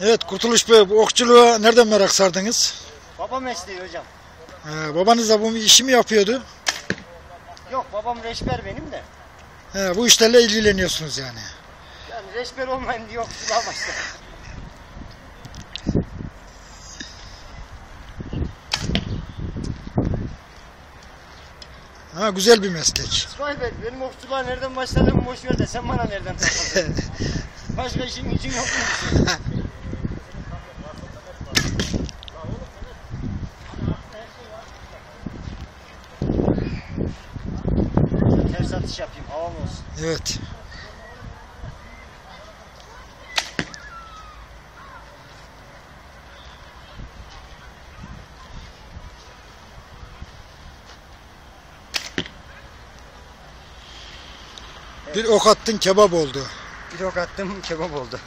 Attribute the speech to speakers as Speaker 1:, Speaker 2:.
Speaker 1: Evet Kurtuluş Bey bu okçuluğa nereden merak sardınız?
Speaker 2: Baba mesleği hocam.
Speaker 1: Ee, babanız da bu işi mi yapıyordu?
Speaker 2: Yok babam reçber benim de.
Speaker 1: He, bu işlerle ilgileniyorsunuz yani.
Speaker 2: Yani reçber olmayayım diye yoksulluğa başladım.
Speaker 1: Ha, güzel bir meslek.
Speaker 2: İsmail Bey benim okçuluğa nereden başladığımı boş ver de sen bana nereden takıldın? Başka işin gücün yok mu? Ters atış yapayım havam olsun.
Speaker 1: Evet. Bir ok attın kebap oldu.
Speaker 2: Bir ok attım kebap oldu.